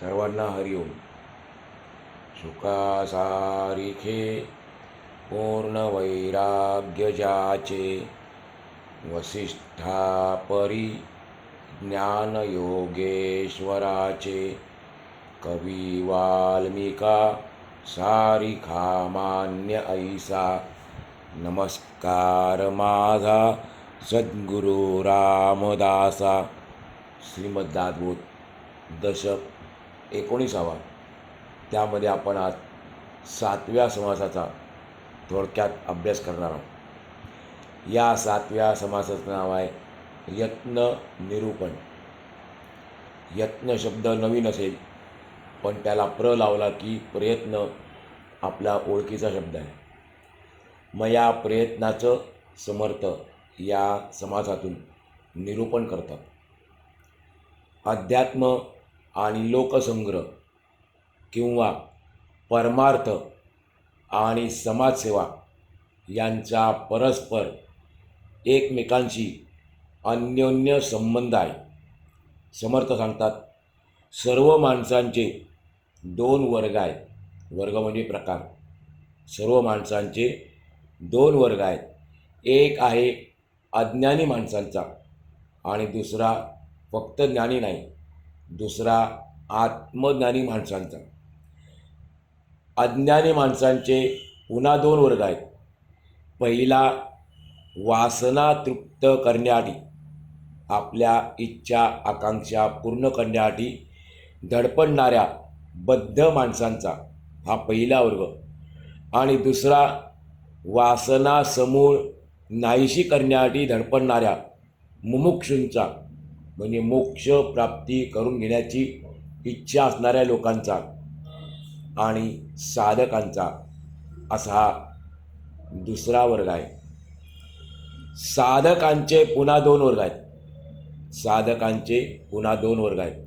सर्वांना हरिओम सुखासारिखे पूर्ण वैराग्य ज्याचे वसिष्ठापरी ज्ञानयोगेश्वराचे कवी वाल्मिका सारिखा मान्य ऐसा. नमस्कार माझा सद्गुरु रामदासा. श्रीमद्दाद्भूत दशक एकोणीसावा. त्यामध्ये आपण आज सातव्या समासाचा थोडक्यात अभ्यास करणार आहोत. या सातव्या समासाचं नाव आहे यत्न निरूपण. यत्न शब्द नवीन असेल पण त्याला प्र लावला की प्रयत्न आपला ओळखीचा शब्द आहे. मग या प्रयत्नाचं समर्थ या समासातून निरूपण करतात. अध्यात्म आणि लोकसंग्रह किंवा परमार्थ आणि समाजसेवा यांचा परस्पर एकमेकांशी अन्योन्य संबंध आहे. समर्थ सांगतात सर्व माणसांचे दोन वर्ग आहेत. वर्ग म्हणजे प्रकार. सर्व माणसांचे दोन वर्ग आहेत. एक आहे अज्ञानी माणसांचा आणि दुसरा फक्त ज्ञानी नाही. दुसरा आत्मज्ञानी माणसांचा. अज्ञानी माणसांचे पुन्हा दोन वर्ग आहेत. पहिला वासना तृप्त करण्यासाठी आपल्या इच्छा आकांक्षा पूर्ण करण्यासाठी धडपडणाऱ्या बद्ध माणसांचा हा पहिला वर्ग. आणि दुसरा वासना समूळ नाहीशी करण्यासाठी धडपडणाऱ्या मुमुक्षूंचा म्हणजे मोक्ष प्राप्ती करून घेण्याची इच्छा असणाऱ्या लोकांचा आणि साधकांचा असा हा दुसरा वर्ग आहे. साधकांचे पुन्हा दोन वर्ग आहेत. साधकांचे पुन्हा दोन वर्ग आहेत.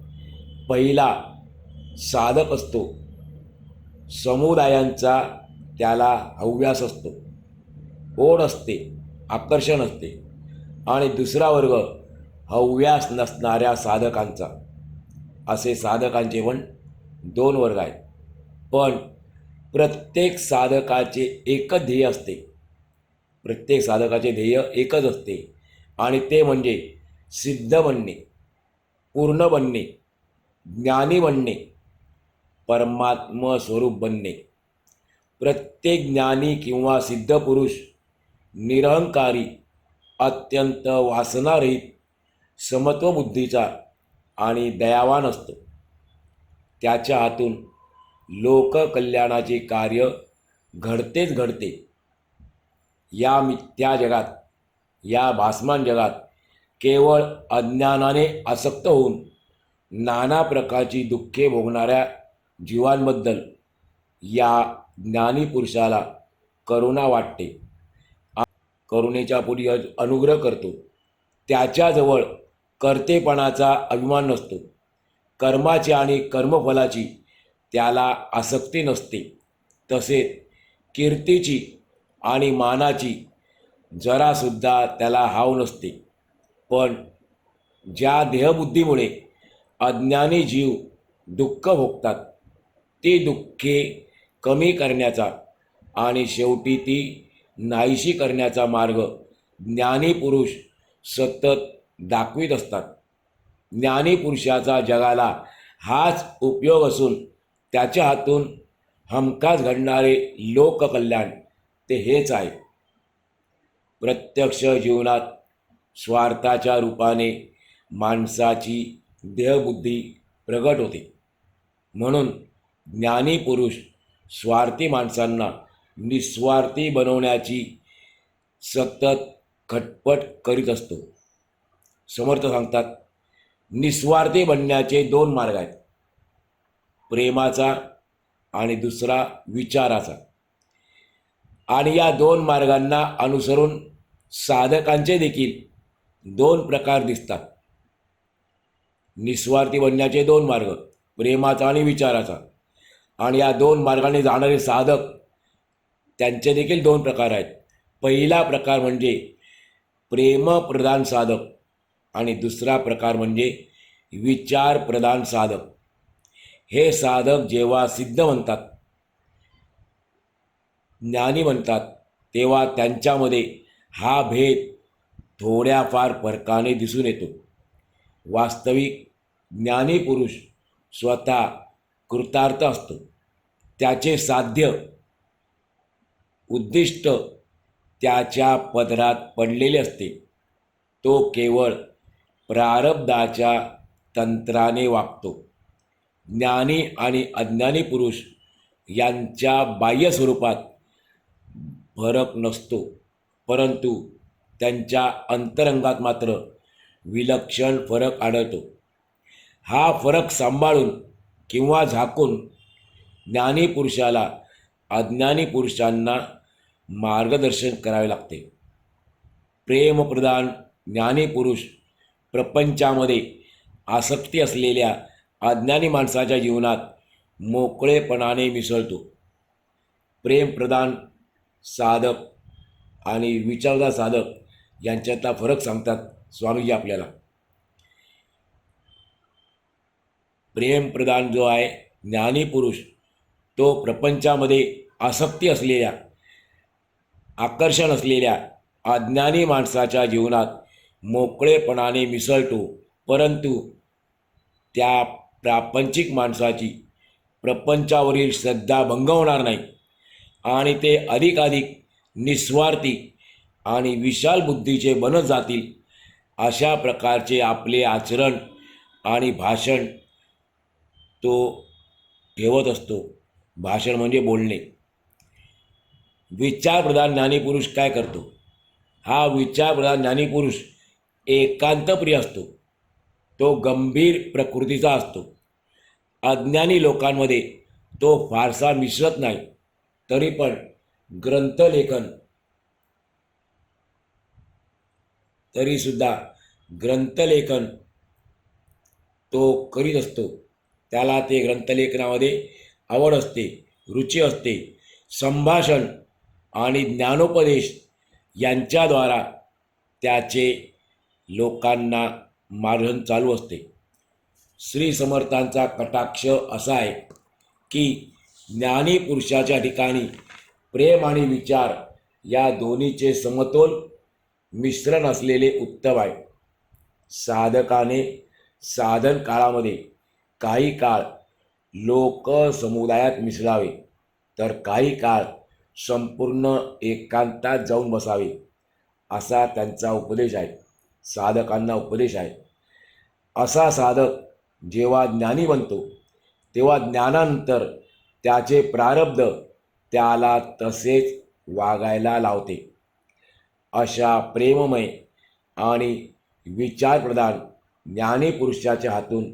पहिला साधक असतो. समुदायांचा त्याला हव्यास असतो. ओढ असते आकर्षण असते. आणि दुसरा वर्ग हव्यास नसणाऱ्या साधकांचा. असे साधकांचे पण दोन वर्ग आहेत. पण प्रत्येक साधकाचे एकच ध्येय असते. प्रत्येक साधकाचे ध्येय एकच असते. आणि ते म्हणजे सिद्ध बनणे पूर्ण बनणे ज्ञानी बनणे परमात्म स्वरूप बनणे. प्रत्येक ज्ञानी किंवा सिद्ध पुरुष निरहंकारी अत्यंत वासनारहित समत्व बुद्धीचा आणि दयावान असतो. त्याच्या हातून लोककल्याणाचे कार्य घडतेच घडते. या मिथ्या जगात या भासमान जगात केवळ अज्ञानाने आसक्त होऊन नाना प्रकारची दुःखे भोगणाऱ्या जीवांबद्दल या ज्ञानी पुरुषाला करुणा वाटते. करुणेच्या पुढे अनुग्रह करतो. त्याच्याजवळ कर्तेपणाचा अभिमान नसतो. कर्माची आणि कर्मफलाची त्याला आसक्ती नसते. तसेच कीर्तीची आणि मानाची जरासुद्धा त्याला हाव नसते. पण ज्या देहबुद्धीमुळे अज्ञानी जीव दुःख भोगतात ती दुःखे कमी करण्याचा आणि शेवटी ती नाहीशी करण्याचा मार्ग ज्ञानी पुरुष सतत दाखवित असतात. ज्ञानीपुरुषाचा जगाला हाच उपयोग असून त्याच्या हातून हमखास घडणारे लोककल्याण ते हेच आहे. प्रत्यक्ष जीवनात स्वार्थाच्या रूपाने माणसाची देहबुद्धी प्रगट होते. म्हणून ज्ञानी पुरुष स्वार्थी माणसांना निस्वार्थी बनवण्याची सतत खटपट करीत असतो. समर्थ सांगतात निस्वार्थी बनण्याचे दोन मार्ग आहेत. प्रेमाचा आणि दुसरा विचाराचा. आणि या दोन मार्गांना अनुसरून साधकांचे देखील दोन प्रकार दिसतात. निस्वार्थी बनण्याचे दोन मार्ग प्रेमाचा आणि विचाराचा. आणि या दोन मार्गाने जाणारे साधक त्यांचे देखील दोन प्रकार आहेत. पहिला प्रकार म्हणजे प्रेमप्रधान साधक. आणि दुसरा प्रकार म्हणजे विचारप्रधान साधक. हे साधक जेव्हा सिद्ध म्हणतात ज्ञानी म्हणतात तेव्हा त्यांच्यामध्ये हा भेद थोड्याफार फरकाने दिसून येतो. वास्तविक ज्ञानी पुरुष स्वतः कृतार्थ असतो. त्याचे साध्य उद्दिष्ट त्याच्या पदरात पडलेले असते. तो केवळ प्रारब्धाच्या तंत्राने वागतो. ज्ञानी आणि अज्ञानी पुरुष यांच्या बाह्य स्वरूपात फरक नसतो परंतु त्यांच्या अंतरंगात मात्र विलक्षण फरक आढळतो. हा फरक सांभाळून किंवा झाकून ज्ञानी पुरुषाला अज्ञानी पुरुषांना मार्गदर्शन करावे लागते. प्रेमप्रधान ज्ञानी पुरुष प्रपंचामध्ये आसक्ती असलेल्या अज्ञानी माणसाच्या जीवनात मोकळेपणाने मिसळतो. प्रेमप्रधान साधक आणि विचारदार साधक यांच्यातला फरक सांगतात स्वामीजी आपल्याला. प्रेमप्रधान जो आहे ज्ञानी पुरुष तो प्रपंचामध्ये आसक्ती असलेल्या आकर्षण असलेल्या अज्ञानी माणसाच्या जीवनात मोकळेपणाने मिसळतो. परंतु त्या प्रापंचिक माणसाची प्रपंचावरील श्रद्धा भंगवणार नाही. आणि ते अधिकाधिक निस्वार्थी आणि विशाल बुद्धीचे बनत जातील अशा प्रकारचे आपले आचरण आणि भाषण तो ठेवत असतो. भाषण म्हणजे बोलणे. विचारप्रधान ज्ञानीपुरुष काय करतो? हा विचारप्रधान ज्ञानीपुरुष एकांतप्रिय असतो. तो गंभीर प्रकृतीचा असतो. अज्ञानी लोकांमध्ये तो फारसा मिसळत नाही. तरी पण ग्रंथलेखन तरीसुद्धा ग्रंथलेखन तो करीत असतो. त्याला ते ग्रंथलेखनामध्ये आवड असते रुची असते. संभाषण आणि ज्ञानोपदेश यांच्याद्वारा त्याचे लोकांना मार्गन चालू असते. श्री समर्थांचा कटाक्ष असा आहे की ज्ञानी पुरुषाच्या ठिकाणी प्रेम आणि विचार या दोन्हीचे समतोल मिश्रण असलेले उत्तम आहे. साधकाने साधन काळामध्ये काही काळ लोक समुदायात मिसळावे तर काही काळ संपूर्ण एकांतात जाऊन बसावे असा त्यांचा उपदेश आहे. साधकांना उपदेश आहे. असा साधक जेव्हा ज्ञानी बनतो तेव्हा ज्ञानानंतर त्याचे प्रारब्ध त्याला तसेच वागायला लावते. अशा प्रेममय आणि विचारप्रधान ज्ञानीपुरुषाच्या हातून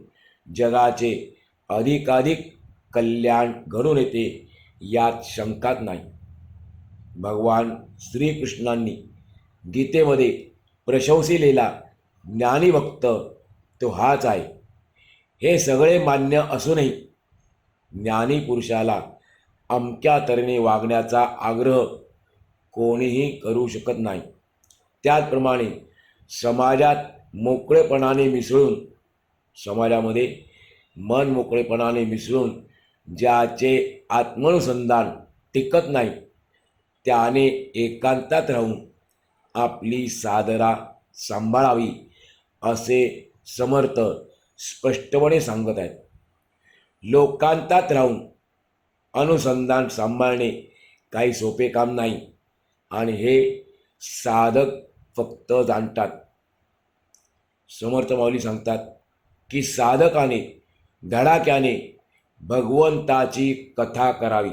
जगाचे अधिकाधिक कल्याण घडून येते यात शंकात नाही. भगवान श्रीकृष्णांनी गीतेमध्ये प्रशंसिलेला ज्ञानी भक्त तो हाच आहे. हे सगळे मान्य असूनही ज्ञानी पुरुषाला अमक्या तऱ्हेने वागण्याचा आग्रह कोणीही करू शकत नाही. त्याचप्रमाणे समाजात मोकळेपणाने मिसळून समाजामध्ये मन मोकळेपणाने मिसळून ज्याचे आत्मानुसंधान टिकत नाही त्याने एकांतात राहून आपली सादरा सांभाळावी असे समर्थ स्पष्टपणे सांगत आहेत. लोकांतात राहून अनुसंधान सांभाळणे काही सोपे काम नाही आणि हे साधक फक्त जाणतात. समर्थ माऊली सांगतात की साधकाने धडाक्याने भगवंताची कथा करावी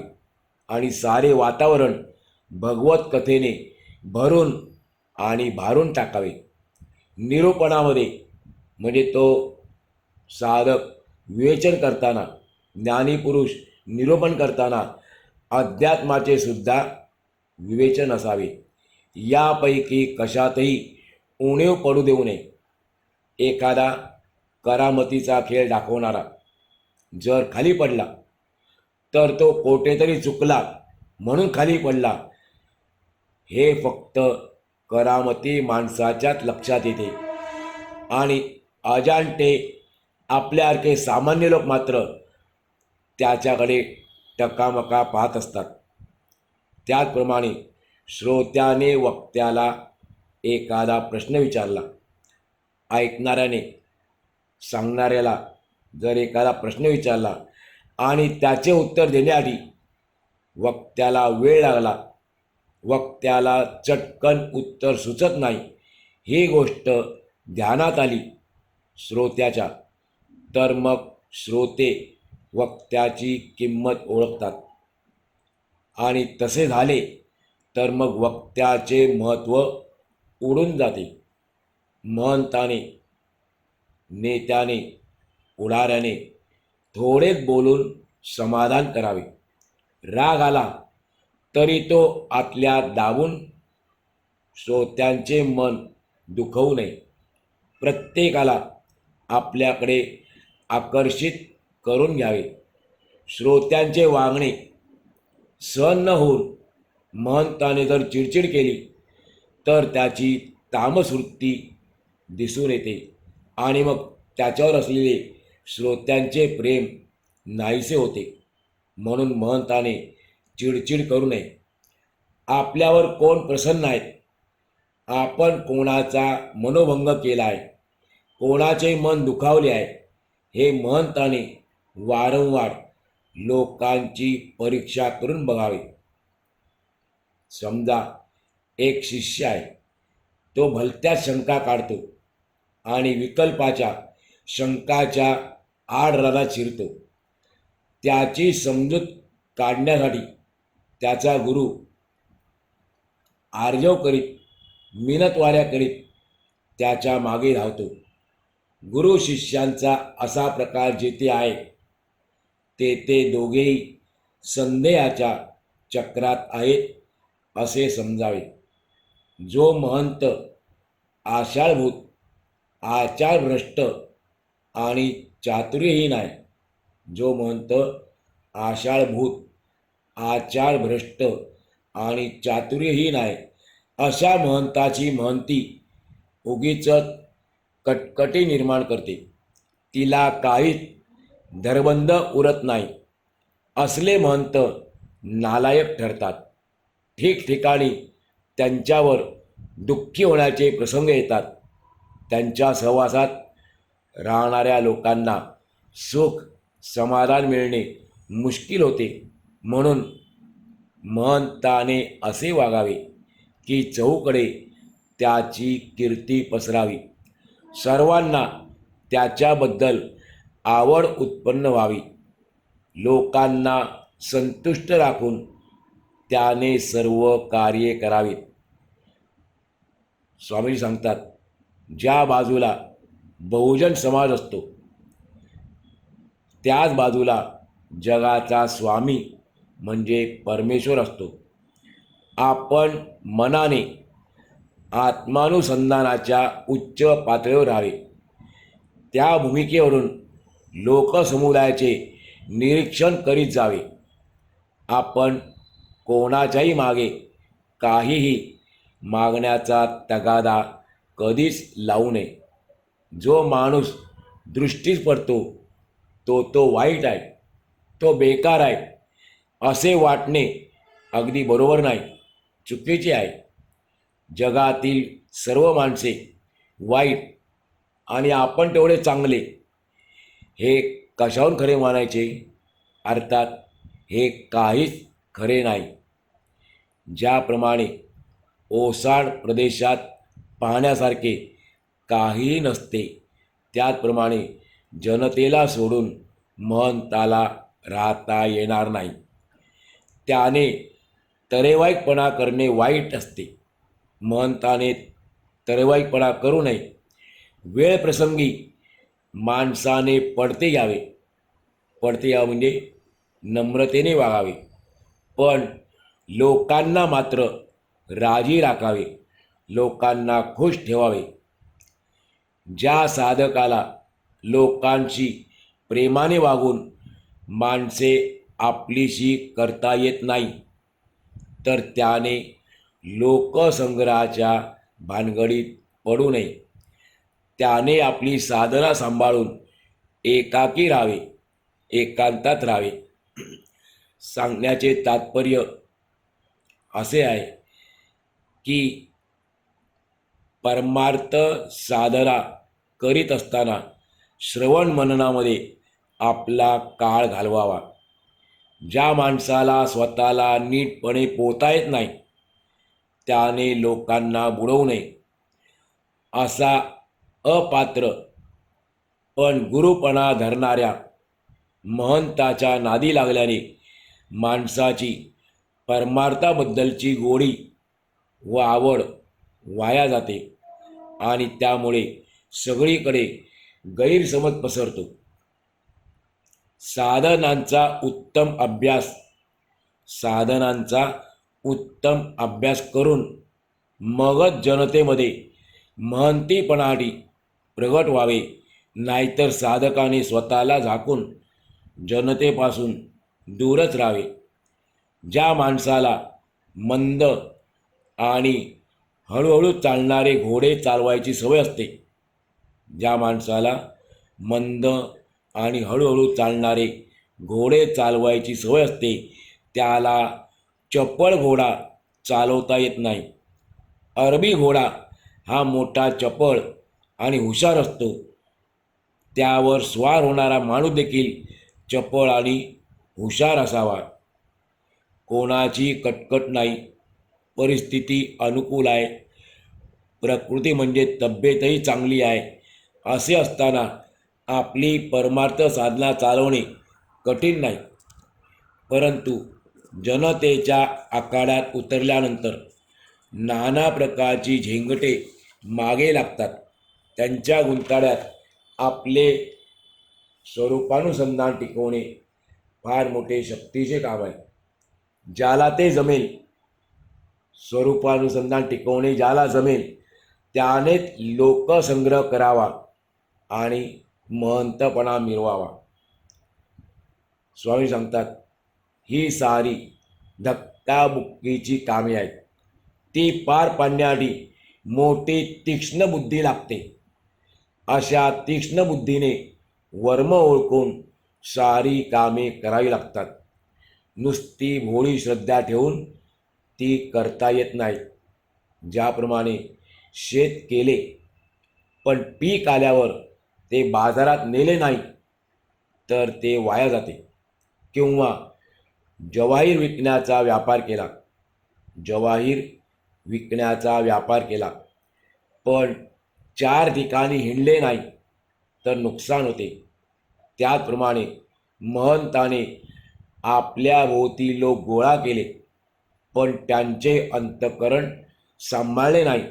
आणि सारे वातावरण भगवत कथेने भरून आणि भारून टाकावे. निरूपणामध्ये म्हणजे तो साधक विवेचन करताना ज्ञानीपुरुष निरूपण करताना अध्यात्माचे सुद्धा विवेचन असावे. यापैकी कशातही उणीव पडू देऊ नये. एखादा करामतीचा खेळ दाखवणारा जर खाली पडला तर तो कोठेतरी चुकला म्हणून खाली पडला हे फक्त करामती माणसाच्याच लक्षात येते. आणि अजाणते आपल्यासारखे सामान्य लोक मात्र त्याच्याकडे टकामका पाहत असतात. त्याचप्रमाणे श्रोत्याने वक्त्याला एखादा प्रश्न विचारला. ऐकणाऱ्याने सांगणाऱ्याला जर एखादा प्रश्न विचारला आणि त्याचे उत्तर देण्याआधी वक्त्याला वेळ लागला वक्त्याला चटकन उत्तर सुचत नाही. ही गोष्ट ध्यानात आली. श्रोत्याच्या. तर मग श्रोते वक्त्याची किंमत ओळखतात. आणि तसे झाले तर मग वक्त्याचे महत्त्व उडून जाते. महंताने नेत्याने उडाऱ्याने थोडेच बोलून समाधान करावे. राग आला तरी तो आतल्या दाबून श्रोत्यांचे मन दुखवू नये. प्रत्येकाला आपल्याकडे आकर्षित करून घ्यावे. श्रोत्यांचे वागणे सहन न होऊन महंताने जर चिडचिड केली तर त्याची तामसवृत्ती दिसून येते आणि मग त्याच्यावर असलेले श्रोत्यांचे प्रेम नाहीसे होते. म्हणून महंताने चिडचिड करू नये. आपल्यावर कोण प्रसन्न आहेत आपण कोणाचा मनोभंग केला आहे? कोणाचे मन दुखावले आहे? हे महंताने वारंवार लोकांची परीक्षा करून बघावे. समजा एक शिष्य आहे तो भलत्याच शंका काढतो आणि विकल्पाच्या शंकाच्या आडराला शिरतो. त्याची समजूत काढण्यासाठी त्याचा गुरु आर्जव करीत मिनतवाऱ्या करीत त्याच्यामागे धावतो. गुरु शिष्यांचा असा प्रकार जेथे आहे ते ते दोघेही संदेहाच्या चक्रात आहेत असे समजावे. जो महंत आषाढभूत आचारभ्रष्ट आणि चातुर्यहीन आहे जो महंत आषाढभूत आचारभ्रष्ट आणि चातुर्यहीन आहे अशा महंताची महंती उगीच कटकटी निर्माण करते. तिला काहीच धरबंद उरत नाही. असले महंत नालायक ठरतात. ठिकठिकाणी त्यांच्यावर दुःखी होण्याचे प्रसंग येतात. त्यांच्या सहवासात राहणाऱ्या लोकांना सुख समाधान मिळणे मुश्किल होते. म्हणून महंताने असे वागावे की चहूकडे त्याची कीर्ती पसरावी. सर्वांना त्याच्याबद्दल आवड उत्पन्न व्हावी. लोकांना संतुष्ट राखून त्याने सर्व कार्ये करावीत स्वामी सांगतात ज्या बाजूला बहुजन समाज असतो त्याच बाजूला जगाचा स्वामी म्हणजे परमेश्वर असतो. आपण मनाने आत्मानुसंधानाच्या उच्च पातळीवर राहावे. त्या भूमिकेवरून लोकसमुदायाचे निरीक्षण करीत जावे. आपण कोणाच्याही मागे काहीही मागण्याचा तगादा कधीच लावू नये. जो माणूस दृष्टीस पडतो तो तो वाईट आहे तो बेकार आहे असे वाटणे अगदी बरोबर नाही. चुकीचे आहे. जगातील सर्व माणसे वाईट आणि आपण तेवढे चांगले हे कशाहून खरे मानायचे? अर्थात हे काहीच खरे नाही. ज्याप्रमाणे ओसाड प्रदेशात पाहण्यासारखे काहीही नसते त्याचप्रमाणे जनतेला सोडून महंताला राहता येणार नाही. त्याने तरेवाईकपणा करणे वाईट असते. महंताने तरेवाईकपणा करू नये. वेळ प्रसंगी माणसाने पडते यावे. पडते यावे म्हणजे नम्रतेने वागावे. पण लोकांना मात्र राजी राखावे. लोकांना खुश ठेवावे. ज्या साधकाला लोकांशी प्रेमाने वागून माणसे आपलीशी करता येत नाही. तर त्याने लोकसंग्रहाच्या भानगडीत पडू नये. त्याने आपली साधना सांभाळून एकाकी राहावे एकांतात राहावे. सांगण्याचे तात्पर्य असे आहे की परमार्थ साधना करीत असताना श्रवण मननामध्ये आपला काळ घालवावा. ज्या माणसाला स्वतःला नीटपणे पोहता येत नाही त्याने लोकांना बुडवू नये. असा अपात्र पण गुरुपणा धरणाऱ्या महंताच्या नादी लागल्याने माणसाची परमार्थाबद्दलची गोडी व आवड वाया जाते आणि त्यामुळे सगळीकडे गैरसमज पसरतो. साधनांचा उत्तम अभ्यास. साधनांचा उत्तम अभ्यास करून मगच जनतेमध्ये महंतीपणासाठी प्रगट व्हावे. नाहीतर साधकाने स्वतःला झाकून जनतेपासून दूरच राहावे. ज्या माणसाला मंद आणि हळूहळू चालणारे घोडे चालवायची सवय असते ज्या माणसाला मंद आणि हळूहळू चालणारे घोडे चालवायची सवय असते त्याला चपळ घोडा चालवता येत नाही. अरबी घोडा हा मोठा चपळ आणि हुशार असतो. त्यावर स्वार होणारा माणूस देखील चपळ आणि हुशार असावा. कोणाची कटकट नाही. परिस्थिती अनुकूल आहे. प्रकृती म्हणजे तब्येतही चांगली आहे. असे असताना आपली परमार्थ साधना चालवणे कठीण नाही. परंतु जनतेच्या आखाड्यात उतरल्यानंतर नाना प्रकारची झेंगटे मागे लागतात. त्यांच्या गुंताड्यात आपले स्वरूपानुसंधान टिकवणे फार मोठे शक्तीचे काम आहे. ज्याला ते जमेल स्वरूपानुसंधान टिकवणे ज्याला जमेल त्यानेच लोकसंग्रह करावा आणि महंतपणा मिरवावा स्वामी सांगतात ही सारी धक्काबुक्कीची कामे आहेत. ती पार पाडण्यासाठी मोठी तीक्ष्ण बुद्धी लागते. अशा तीक्ष्ण बुद्धीने वर्म ओळखून सारी कामे करावी लागतात. नुसती भोळी श्रद्धा ठेवून ती करता येत नाही. ज्याप्रमाणे शेत केले पण पीक आल्यावर ते बाजारात नेले नाही तर ते वाया जाते. किंवा जवाहीर विकण्याचा व्यापार केला. जवाहीर विकण्याचा व्यापार केला. पण चार ठिकाणी हिंडले नाही तर नुकसान होते. त्याचप्रमाणे महंताने आपल्या भोवती लोक गोळा केले पण त्यांचे अंतकरण सांभाळले नाही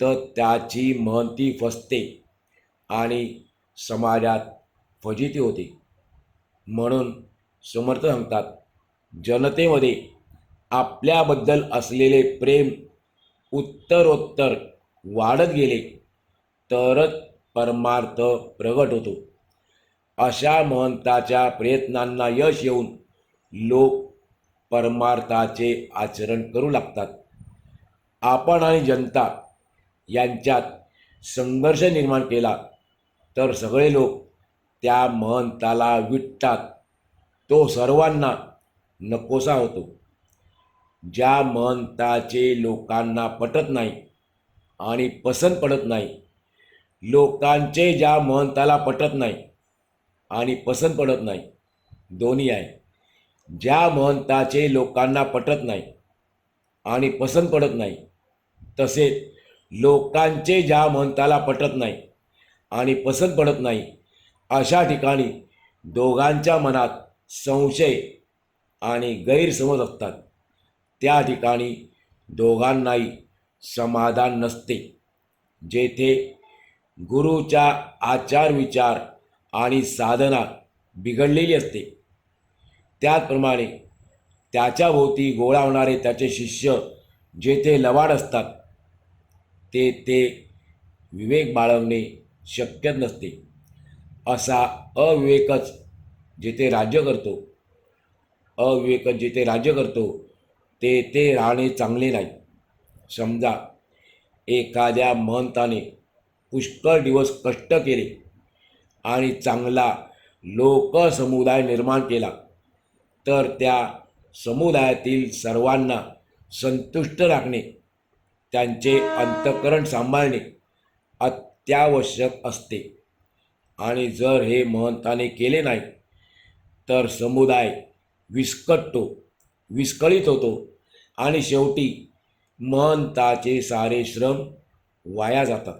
तर त्याची महंती फसते. आणि समाजात फजिती होते. म्हणून समर्थ सांगतात जनतेमध्ये आपल्याबद्दल असलेले प्रेम उत्तरोत्तर वाढत गेले तरच परमार्थ प्रगट होतो. अशा महंताच्या प्रयत्नांना यश येऊन लोक परमार्थाचे आचरण करू लागतात. आपण आणि जनता यांच्यात संघर्ष निर्माण केला. तर सगळे लोक त्या महंताला विटतात. तो सर्वांना नकोसा होतो. ज्या महंताचे लोकांना पटत नाही आणि पसंत पडत नाही लोकांचे ज्या महंताला पटत नाही आणि पसंत पडत नाही दोन्ही आहे. ज्या महंताचे लोकांना पटत नाही आणि पसंत पडत नाही तसेच लोकांचे ज्या महंताला पटत नाही आणि पसंत पडत नाही. अशा ठिकाणी दोघांच्या मनात संशय आणि गैरसमज असतात. त्या ठिकाणी दोघांनाही समाधान नसते. जेथे गुरुच्या आचार विचार आणि साधना बिघडलेली असते. त्याचप्रमाणे त्याच्याभोवती गोळा होणारे त्याचे शिष्य जेथे लवाड असतात ते ते विवेक बाळगणे शक्य नसते. असा अविवेकच जिथे राज्य करतो अविवेकच जेथे राज्य करतो ते ते राहणे चांगले नाही. समजा एखाद्या महंताने पुष्कळ दिवस कष्ट केले आणि चांगला लोकसमुदाय निर्माण केला तर त्या समुदायातील सर्वांना संतुष्ट राखणे त्यांचे अंतःकरण सांभाळणे अत्यावश्यक असते. आणि जर हे महंताने केले नाही तर समुदाय विस्कटतो विस्कळीत होतो आणि शेवटी महंताचे सारे श्रम वाया जातात.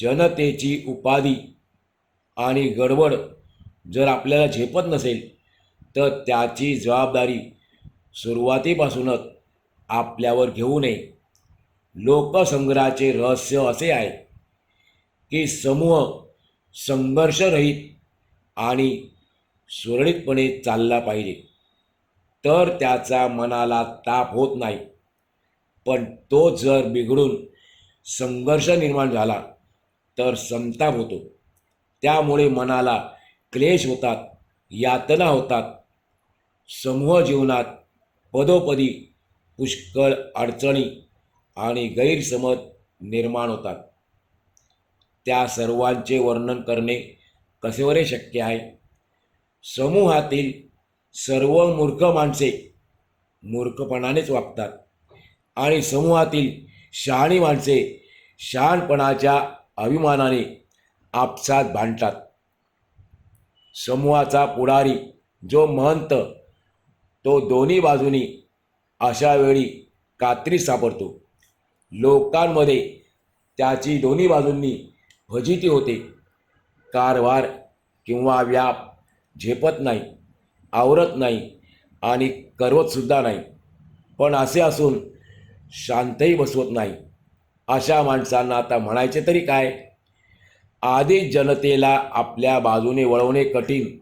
जनतेची उपाधी आणि गडबड जर आपल्याला झेपत नसेल तर त्याची जबाबदारी सुरुवातीपासूनच आपल्यावर घेऊ नये. लोकसंग्रहाचे रहस्य असे आहे की समूह संघर्षरहित आणि सुरळीतपणे चालला पाहिजे. तर त्याचा मनाला ताप होत नाही. पण तो जर बिघडून संघर्ष निर्माण झाला तर संताप होतो. त्यामुळे मनाला क्लेश होतात यातना होतात. समूह जीवनात पदोपदी पुष्कळ अडचणी आणि गैरसमज निर्माण होतात. त्या सर्वांचे वर्णन करणे कसेवरे शक्य आहे? समूहातील सर्व मूर्ख माणसे मूर्खपणानेच वागतात आणि समूहातील शहाणी माणसे शहाणपणाच्या अभिमानाने आपसात भांडतात. समूहाचा पुढारी जो महंत तो दोन्ही बाजूनी अशा वेळी कात्री सापडतो. लोकांमध्ये त्याची दोन्ही बाजूंनी भजिती होते. कारभार किंवा व्याप झेपत नाही आवरत नाही आणि करवतसुद्धा नाही. पण असे असून शांतही बसवत नाही. अशा माणसांना आता म्हणायचे तरी काय? आधीच जनतेला आपल्या बाजूने वळवणे कठीण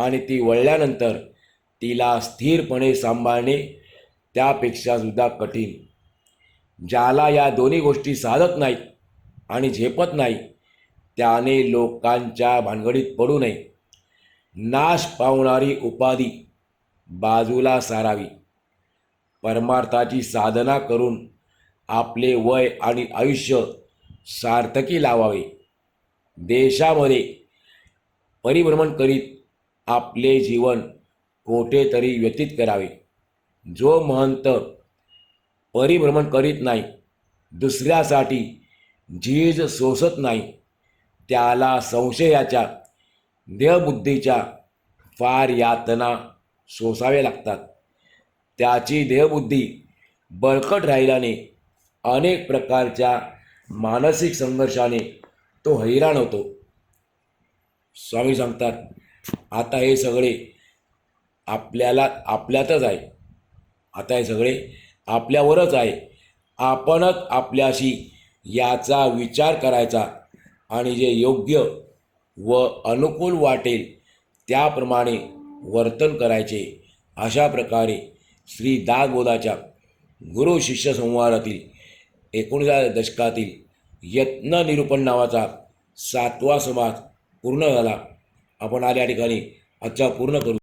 आणि ती वळल्यानंतर तिला स्थिरपणे सांभाळणे त्यापेक्षासुद्धा कठीण. ज्याला या दोन्ही गोष्टी साधत नाहीत आणि झेपत नाही त्याने लोकांच्या भानगडीत पडू नये. नाश पावणारी उपाधी बाजूला सारावी. परमार्थाची साधना करून आपले वय आणि आयुष्य सार्थकी लावावे. देशामध्ये परिभ्रमण करीत आपले जीवन कोठेतरी व्यतीत करावे. जो महंत परिभ्रमण करीत नाही. दुसऱ्यासाठी झीज सोसत नाही. त्याला संशयाच्या देहबुद्धीच्या फार यातना सोसावे लागतात. त्याची देहबुद्धी बळकट राहिल्याने अनेक प्रकारच्या मानसिक संघर्षाने तो हैराण होतो. स्वामी सांगतात आता हे सगळे आपल्याला आपल्यातच आहे. आता हे सगळे आपल्यावरच आहे. आपणच आपल्याशी याचा विचार करायचा आणि जे योग्य व अनुकूल वाटेल त्याप्रमाणे वर्तन करायचे. अशा प्रकारे श्री दासबोधाच्या गुरु शिष्य संवादातील एकोणीसाव्या दशकातील यत्न निरूपण नावाचा सातवा समाज पूर्ण झाला. आपण आल्या ठिकाणी आजचा पूर्ण करू.